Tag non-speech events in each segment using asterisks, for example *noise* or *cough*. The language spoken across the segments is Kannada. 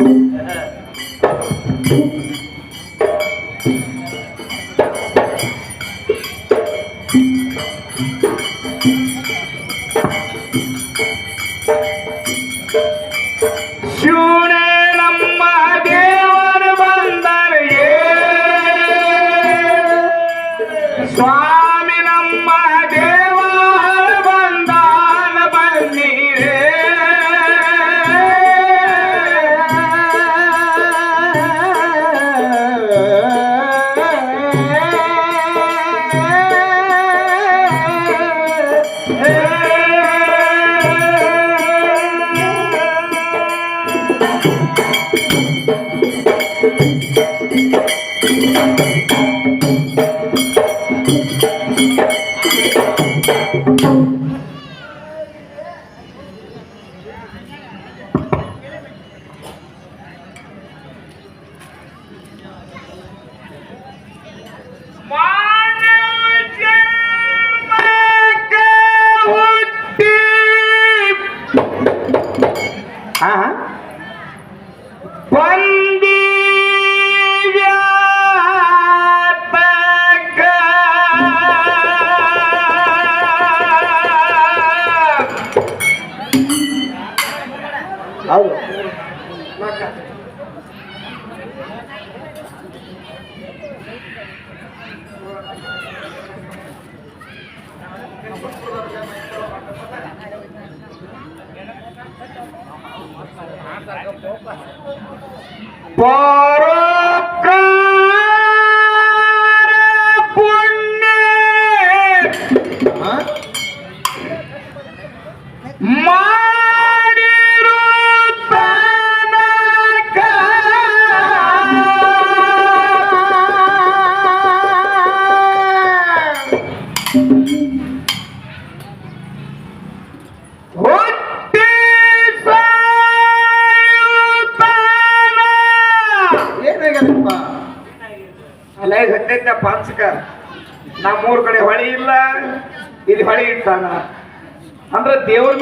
Thank you. Yeah!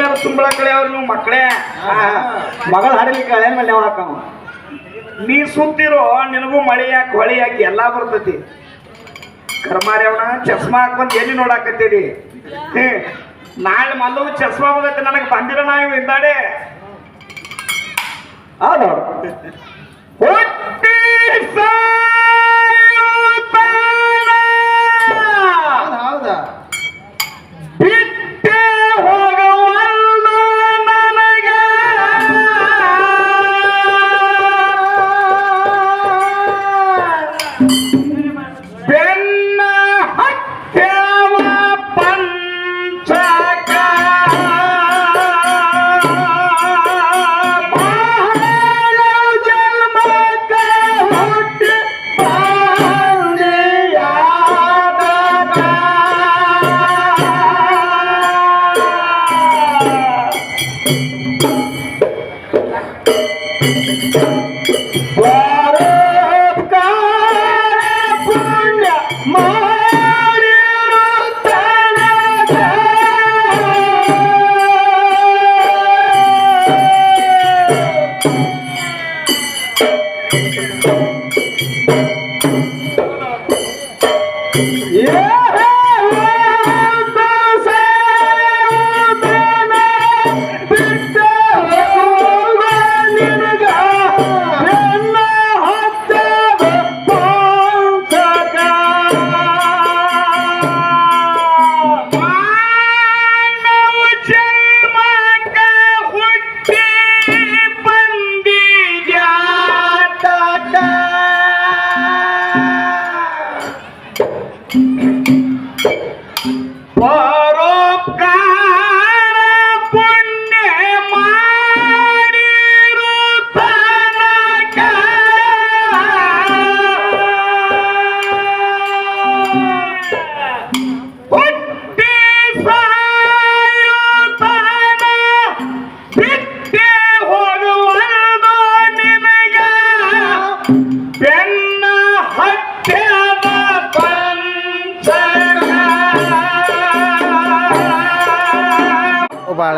ಮೇಲೆ ತುಂಬಳ ಕಡೆ ಅವ್ರು ನೀವು ಮಕ್ಕಳೇ. ಮಗಳ ಹಾಡಲಿಕ್ಕೆ ಹಳೆ ಮೇಲೆ ನಾವು ಹಾಕವ? ನೀ ಸುತ್ತಿರೋ ನಿನಗೂ ಮಳೆ ಯಾಕೆ ಹೊಳಿ ಯಾಕೆ ಎಲ್ಲಾ ಬರ್ತೈತಿ. ಕರ್ಮಾರ್ಯವಣ ಚಸ್ಮಾ ಹಾಕೊಂಡ್ ಎಲ್ಲಿ ನೋಡಾಕತ್ತೀರಿ? ನಾಳೆ ಮಲ್ಲು ಚಸ್ಮಾ ಹೋಗತ್ತೆ ನನಗೆ ಬಂದಿರ ನಾವು ಇದ್ದಾಳೆ ಹೌದು. ಹುಟ್ಟಿ ಸಾಯುತ್ತಾನ.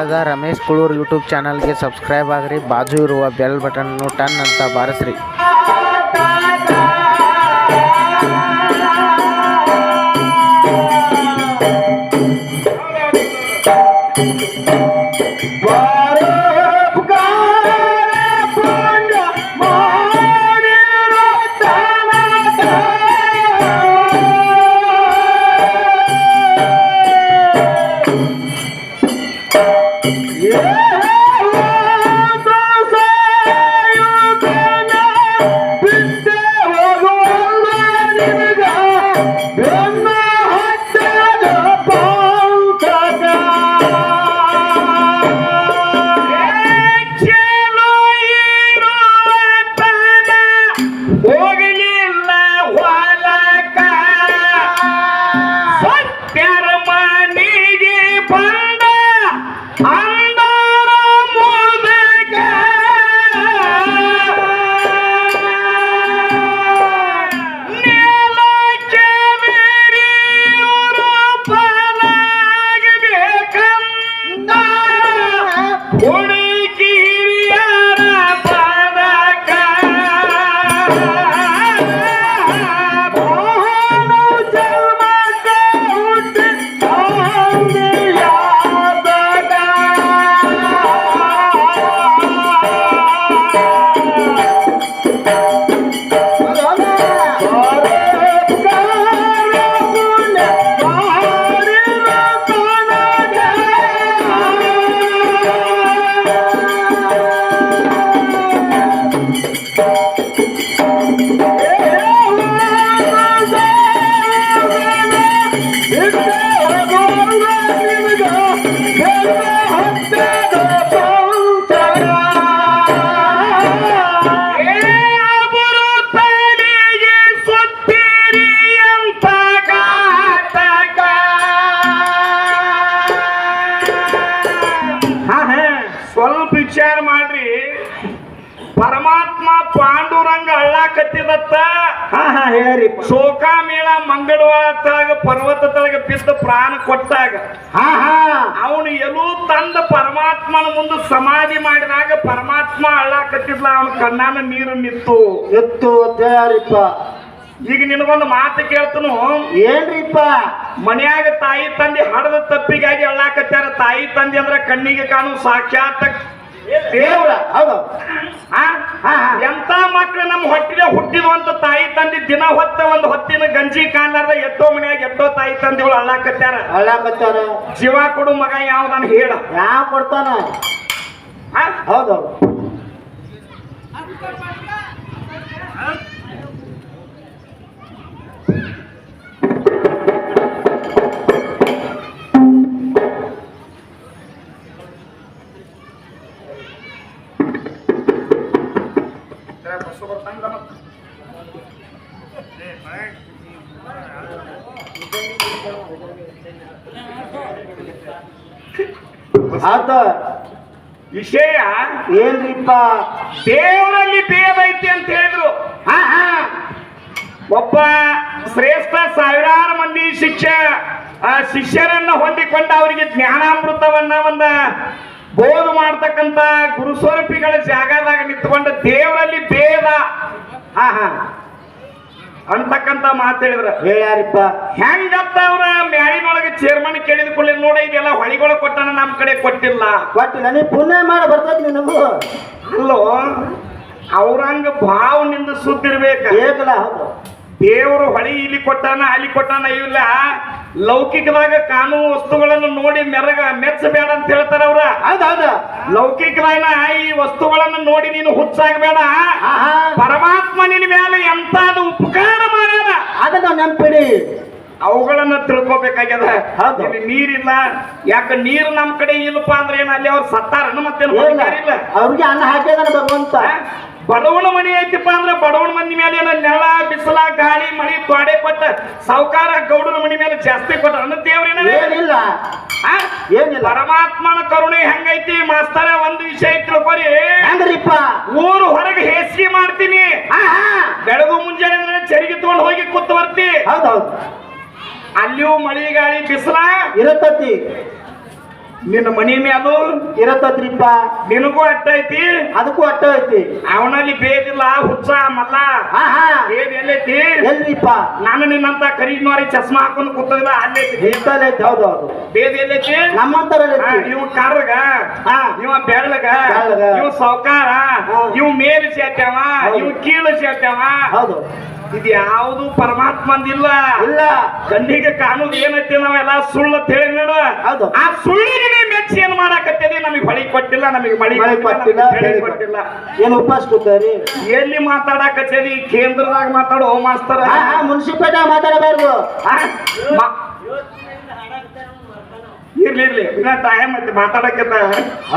ಬಂಟ್ವಾಳದ ರಮೇಶ್ ಕುಳೂರ್ ಯೂಟ್ಯೂಬ್ ಚಾನಲ್ಗೆ ಸಬ್ಸ್ಕ್ರೈಬ್ ಆಗ್ರಿ ಬಾಜು ಇರುವ ಬೆಲ್ ಬಟನ್ನು ಟನ್ ಅಂತ ಬಾರಿಸ್ರಿ. *laughs* ಹೋಗಲಿಲ್ಲ ಶೋಕಾಮೇಳ ಮಂಗಳವಾರ ತಳಗ ಪರ್ವತ ತಳಗ ಬಿದ್ದ ಪ್ರಾಣ ಕೊಟ್ಟಾಗ ಅವನು ಎಲ್ಲೂ ತಂದ ಪರಮಾತ್ಮನ ಮುಂದೆ ಸಮಾಧಿ ಮಾಡಿದಾಗ ಪರಮಾತ್ಮ ಅಳ್ಳಾಕತ್ತಿದ್ಲ ಅವನ ಕಣ್ಣಾನ ನೀರು ನಿತ್ತು ಎತ್ತು ತಯಾರಿಪ್ಪ. ಈಗ ನಿನಗೊಂದು ಮಾತು ಕೇಳ್ತನು. ಏನ್ರಿಪ್ಪ? ಮನ್ಯಾಗ ತಾಯಿ ತಂದೆ ಹಡದ ತಪ್ಪಿಗಾಗಿ ಅಳ್ಳಾಕತ್ತಾರ. ತಾಯಿ ತಂದೆ ಅಂದ್ರ ಕಣ್ಣಿಗೆ ಕಾಣು ಸಾಕ್ಷಾತ್ ದೇವ್ರ ಹೌದು ಆ? ಹಾ, ಹಾ. ಎಂತ ಮಕ್ಳು ನಮ್ಮ ಹೊಟ್ಟಿಗೆ ಹುಟ್ಟಿದ್ವು ಅಂತ ತಾಯಿ ತಂದೆ ದಿನ ಹೊತ್ತ ಒಂದು ಹೊತ್ತಿನ ಗಂಜಿ ಕಾಣ್ಲಾರ್ದ ಎಷ್ಟೋ ಮನ್ಯಾಗ ಎಷ್ಟೋ ತಾಯಿ ತಂದೆಗಳು ಅಳ್ಳಾಕತ್ಯಾರ ಅಳ್ಳಾಕತ್ಯಾರ ಜೀವ ಕೊಡು ಮಗ ಯಾವ್ದನ್ ಹೇಳ ಯಾ ಕೊಡ್ತಾನ ಆ? ಆತ ವಿಷಯ ಏನ್ರಿಪ್ಪ? ದೇವರಲ್ಲಿ ಐತಿ ಅಂತ ಹೇಳಿದ್ರು. ಹಾ ಹಾ. ಒಬ್ಬ ಶ್ರೇಷ್ಠ ಸಾವಿರಾರು ಮಂದಿ ಶಿಕ್ಷ ಆ ಶಿಷ್ಯರನ್ನ ಹೊಂದಿಕೊಂಡ ಅವರಿಗೆ ಜ್ಞಾನಾಮೃತವನ್ನ ಒಂದ ಬೋಧ ಮಾಡ್ತಕ್ಕಂತ ಗುರುಸ್ವರೂಪಿಗಳ ಜಾಗದಾಗ ನಿಂತ್ಕೊಂಡ ದೇವರಲ್ಲಿ ಭೇದ. ಹಾ ಹಾ. ಅಂತಕ್ಕಂತ ಮಾತಾಡಿದ್ರ ಹೇಳ್ಯಾರಿಪ್ಪ. ಹೆಂಗತ್ತ ಅವ್ರ? ಮ್ಯಾಲಿನೊಳಗೆ ಚೇರ್ಮನ್ ಕೇಳಿದ ಕೂಡಲೇ ನೋಡ ಇದೆಲ್ಲ ಹೊಳಿಗಳ ಕೊಟ್ಟನ ನಮ್ ಕಡೆ ಕೊಟ್ಟಿಲ್ಲ. ಕೊಟ್ಟಿಲ್ಲ ನನಗೆ ಪುಣ್ಯ ಮಾಡಿ ಬರ್ತೈತಿ ನಿನಗೂ. ಅಲ್ಲೋ ಅವ್ರಂಗ ಭಾವ ನಿಂದ ಏಕಲ ದೇವರು ಹೊಳಿ ಇಲ್ಲಿ ಕೊಟ್ಟಾನ ಅಲ್ಲಿ ಕೊಟ್ಟಾನ ಇಲ್ಲ. ಲೌಕಿಕದಾಗ ಕಾನೂನು ವಸ್ತುಗಳನ್ನು ನೋಡಿ ಮೆರಗ ಮೆಚ್ಚಬೇಡ ಅಂತ ಹೇಳ್ತಾರ ಅವ್ರ. ಹೌದೌದು ಹೌದು. ಲೌಕಿಕದಾಗ ಈ ವಸ್ತುಗಳನ್ನು ನೋಡಿ ನೀನು ಹುಚ್ಚಾಗಬೇಡ. ಪರಮಾತ್ಮ ನಿನ್ ಮೇಲೆ ಎಂತಾದ ಉಪಕಾರ ಮಾಡ್ಯಾನ. ಅದನ್ನ ನೆನ್ಪಿಡಿ. ಅವುಗಳನ್ನ ತಿಳ್ಕೊಬೇಕಾಗ್ಯದ. ನೀರಿಲ್ಲ. ಯಾಕ ನೀರು ನಮ್ ಕಡೆ ಇಲ್ಲಪ್ಪ ಅಂದ್ರೆ ಏನು ಅಲ್ಲಿ ಅವ್ರು ಸತ್ತಾರನ ಮತ್ತೆ ಅವ್ರಿಗೆ ಅನ್ನ ಹಾಕಿದಾರ ಭಗವಂತ? ಬಡವನ ಮನೆ ಐತಿಪ್ಪ ಅಂದ್ರೆ ಬಡವನ ಮನೆ ಮೇಲೆ ಏನೋ ನೆಳ ಬಿಸಿಲ ಗಾಳಿ ಮಳಿ ತ್ವಾಡೆ ಕೊಟ್ಟ ಸಾವುಕಾರ ಗೌಡನ ಮನೆ ಮೇಲೆ ಜಾಸ್ತಿ ಕೊಟ್ಟ ಅನ್ನ ದೇವ್ರೇನಿಲ್ಲ ಏನಿಲ್ಲ. ಏನಿಲ್ಲ. ಪರಮಾತ್ಮನ ಕರುಣೆ ಹೆಂಗೈತಿ ಮಾಸ್ತರ ಒಂದು ವಿಷಯ ತಿಳ್ಕೊರಿ. ಅಂದ್ರಿಪ್ಪ ಊರು ಹೊರಗೆ ಹೇಸಿಗೆ ಮಾಡ್ತೀನಿ. ಬೆಳಗು ಮುಂಜಾನೆ ಅಂದ್ರೆ ಚರಿಗೆ ತಗೊಂಡು ಹೋಗಿ ಕೂತ್ ಬರ್ತಿ. ಹೌದು ಹೌದು. ಅಲ್ಲಿಯೂ ಮಳಿ ಗಾಳಿ ಬಿಸಿಲ. ಇರತತಿ. ನಿನ್ನ ಮನಿ ಮ್ಯಾಲು ಇರತ್ತದ್ರಿಪ್ಪ ನಿನಗೂ ಅಟ್ಟ ಐತಿ? ಅದಕ್ಕೂ ಅಟ್ಟ ಐತಿ. ಅವನಲ್ಲಿ ಬೇದಿಲ್ಲ ಹುಚ್ಚ ಮಲ್ಲ. ಹಾ ಹಾ ಬೇದ್ ಎಲ್ಲೈತಿ? ಎಲ್ರಿಪ್ಪ. ನಾನು ನಿನ್ನಂತ ಕರೀದ್ನೋರಿ ಚಸ್ಮಾ ಹಾಕೊಂಡು ಕೂತದಿಲ್ಲ ಅಲ್ಲೈತಿ ಇರ್ತಲ್ಲ ಐತಿ ಹೌದು ಹೌದು. ಬೇದ್ ಎಲ್ಲೈತಿ? ನಮ್ಮಂತರ ನೀವು ಇವ ಕಾರ್ಗ. ಇವ ಬೆಳ್ಳಗ. ಇವ ಸಾವ್ಕಾರ. ಇವ್ ಮೇಲು ಸೇತ್ಯಾವ ಹೌದು. ಇವ್ ಕೀಳು ಸೇರ್ತೇವ ಹೌದು. ಇದು ಯಾವುದು ಪರಮಾತ್ಮಂದಿಲ್ಲ ಇಲ್ಲ. ಕಣ್ಣಿಗೆ ಕಾಣುದು ಏನೈತಿ ನಾವೆಲ್ಲ ಸುಳ್ಳು ಅಂತ ಹೇಳಿ ನೋಡು. ಆ ಸುಳ್ಳಿನೇ ಮೆಚ್ಚಿ ಏನ್ ಮಾಡಾಕತ್ತೇನೆ ನಮಗೆ ಹೊಳಿ ಕೊಟ್ಟಿಲ್ಲ ನಮಗೆ ಮಳಿ ಮಳೆ ಕೊಟ್ಟಿಲ್ಲ ಬೆಳೆ ಬೆಳೆ ಕೊಟ್ಟಿಲ್ಲ. ಏನು ಉಪವಾಸ ಕೂತಾರಿ ಎಲ್ಲಿ ಮಾತಾಡಕತ್ತೇದಿ ಕೇಂದ್ರದಾಗ ಮಾತಾಡು ಮಾಸ್ತಾರ ಮುನ್ಸಿಪಾಲಿಟಿ ಮಾತಾಡಬಾರ್ದು. ಇರ್ಲಿ ಇರ್ಲಿ. ಇನ್ನ ಟೈಮ್ ಐತಿ ಮಾತಾಡಕತ್ತ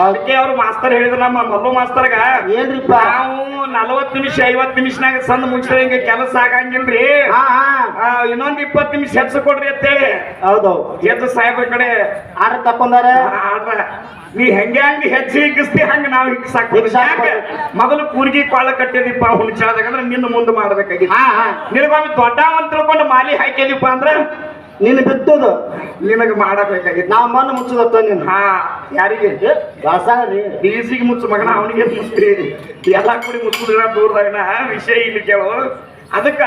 ಅದಕ್ಕೆ ಅವ್ರು ಮಾಸ್ತರ್ ಹೇಳಿದ್ರು ನಮ್ಮ ಮಲ್ಲು ಮಾಸ್ತರ್ಗ. ಏನ್ರಿಪ್ಪ ನಾವು ನಲವತ್ತು ನಿಮಿಷ ಐವತ್ತು ನಿಮಿಷನಾಗ ಸಂದ್ ಮುಗಿಸಿದ್ರೆ ಹಿಂಗೆ ಕೆಲಸ ಆಗಂಗಿಲ್ರಿ. ಇನ್ನೊಂದ್ ಇಪ್ಪತ್ತು ನಿಮಿಷ ಹೆಚ್ಚು ಕೊಡ್ರಿ ಅಂತೇಳಿ. ಹೌದು ಎದ್ದು ಸಾಹೇಬ್ರ ಕಡೆ. ಆರ ತಪ್ಪಂದಾರ ನೀ ಹೆಂಗೆ ಹಂಗೆ ಹೆಚ್ಚು ಹಿಗ್ಗಿಸ್ತಿ ಹಂಗ ನಾವು ಹಿಗ್ಸಾಕ್ ಮೊದಲು ಕೂರ್ಗಿ ಕಾಳ ಕಟ್ಟಿದಿಪ್ಪ ಹುಣಚಾದಾಗ ಅಂದ್ರೆ ನಿನ್ನ ಮುಂದೆ ಮಾಡ್ಬೇಕಾಗಿ ಹಾ ದೊಡ್ಡ ಅಂತ ತಿಳ್ಕೊಂಡು ಮಾಲಿ ಹಾಕಿದಿಪ್ಪ ಅಂದ್ರ? ನಿನ್ನ ಬಿತ್ತದ ನಿನಗೆ ಮಾಡಬೇಕಾಗಿತ್ತು. ನಾ ಮನ್ ಮುಚ್ಚದತ್ತ ನೀನು. ಹಾ ಯಾರಿಗೆ? ದಾಸಾಗ್ರಿ ಬೀಸಿಗೆ ಮುಚ್ಚು ಮಗನ ಅವನಿಗೆ ಮುಚ್ಚಿ. ಎಲ್ಲ ಕೂಡಿ ಮುಚ್ಚುದಿನ ದೂರದಾಗಿನ ವಿಷಯ ಇಲ್ಲಿ ಕೇಳು. ಅದಕ್ಕ.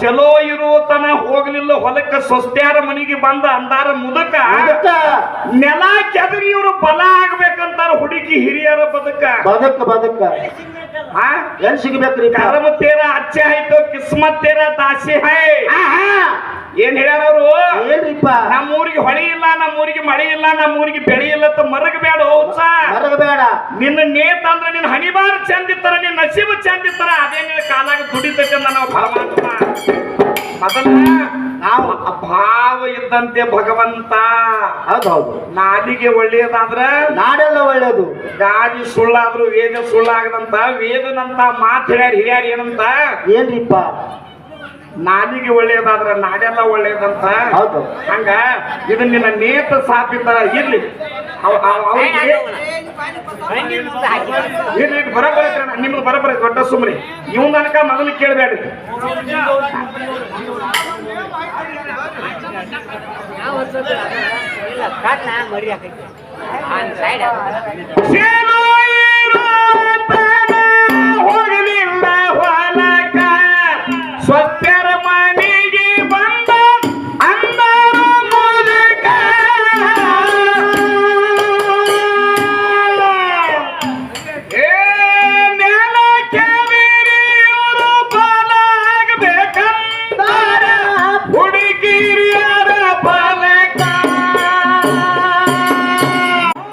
ಚಲೋ ಇರೋ ತನ ಹೋಗ್ಲಿಲ್ಲ ಹೊಲಕ್ಕ ಸೊಸ್ತ್ಯಾರ ಮನೆಗೆ ಬಂದ ಅಂದಾರ ಮುದಕ ನೆಲ ಕೆದರಿ ಇವರು ಬಲ ಆಗ್ಬೇಕಂತಾರ ಹುಡುಕಿ ಹಿರಿಯರ ಬದುಕ. ಬದಕ ಬದಕ? ಎಲ್ ಸಿಗ್ಬೇಕ್ರಿ ಕರ್ಮ ತೇರ ಅಚ್ಚೆ ಆಯ್ತು ಕಿಸ್ಮತ್ ತೇರ ದಾಸಿ ಹೈ ಏನ್ ಹೇಳ್ಯಾರ ಅವರು? ಏನ್ರಿಪ್ಪ? ನಮ್ಮೂರಿಗೆ ಹೊಳಿ ಇಲ್ಲ ನಮ್ಮೂರಿಗೆ ಮಳೆ ಇಲ್ಲ ನಮ್ಮೂರಿಗೆ ಬೆಳೆ ಇಲ್ಲ ಅಂತ ಮರಗಬೇಡ ಹೋಗ್ಸ ಮರಗಬೇಡ. ನಿನ್ನ ನೇತ ಅಂದ್ರೆ ನಿನ್ನ ಹಣಿಬಾರ ಚಂದಿತ್ತರ ನಿನ್ನ ನಸೀಬ ಚಂದಿತ್ತರ ಅದೇ ನಿನ್ನ ಕಾಲಾಗ ದುಡಿತೈತೆ ನಾವು ಪರಮಾತ್ಮ ಮೊದಲ ನಾವು ಭಾವ ಇದ್ದಂತೆ ಭಗವಂತ. ಹೌದು ಹೌದು ನಾಲಿಗೆ ಒಳ್ಳೆಯದಾದ್ರ ನಾಡೆಲ್ಲ ಒಳ್ಳೇದು. ಗಾಡಿ ಸುಳ್ಳಾದ್ರು ವೇದ ಸುಳ್ಳಾಗದಂತ ವೇದನಂತ ಮಾತು ಹೇಳ್ಯಾರ ಹಿರಿಯಾರ ಏನಂತ? ಏನ್ರಿಪ್ಪ? ನಾಲಿಗೆ ಒಳ್ಳೆಯದಾದ್ರ ನಾಡೆಲ್ಲ ಒಳ್ಳೆಯದಂತ ಹೌದು. ಹಂಗ? ಇದು ನಿನ್ನ ನೇತ ಸಾಪಿತ್ತಾರ ಇರ್ಲಿ. ಅವ್- ಅವ್- ಅವ್ರಿಗೆ ಇರ್ಲಿ ಬರಬರ ನಿಮ್ದು ಬರಬರ ದೊಡ್ಡ ಸುಮ್ರಿ ಇವ್ ತನಕ ಮೊದಲು ಕೇಳಬೇಡ್ರಿ. ಹೋಗಲಿಲ್ಲ ಹೊಲಕ. ಸ್ವತ್ಯರ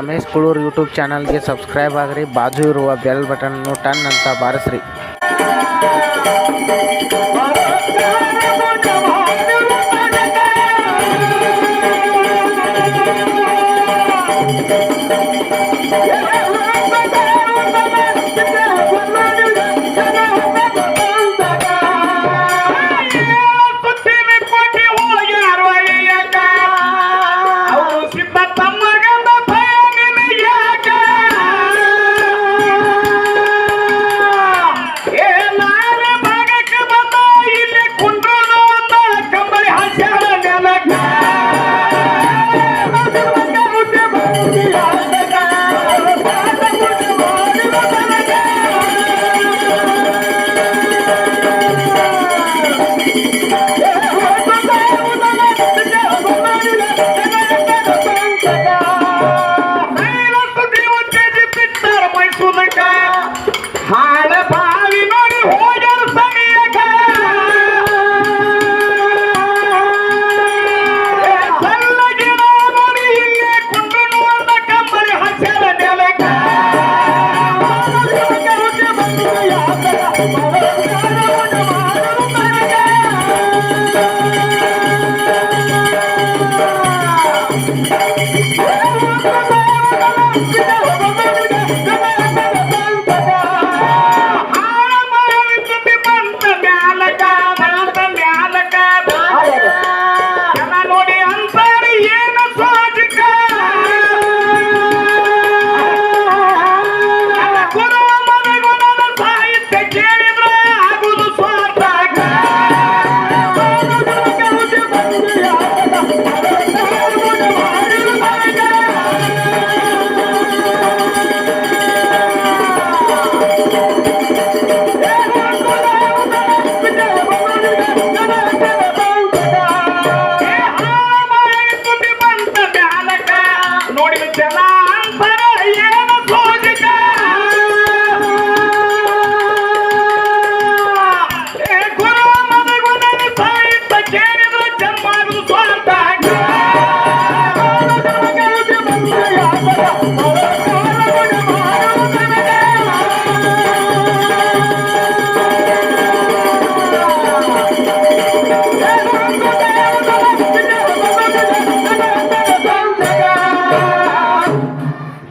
ರಮೇಶ್ ಕುಳೂರ್ ಯೂಟ್ಯೂಬ್ ಚಾನಲ್ಗೆ ಸಬ್ಸ್ಕ್ರೈಬ್ ಆಗ್ರಿ ಬಾಜು ಇರುವ ಬೆಲ್ ಬಟನ್ನು ಟನ್ ಅಂತ ಬಾರಿಸ್ರಿ Yeah.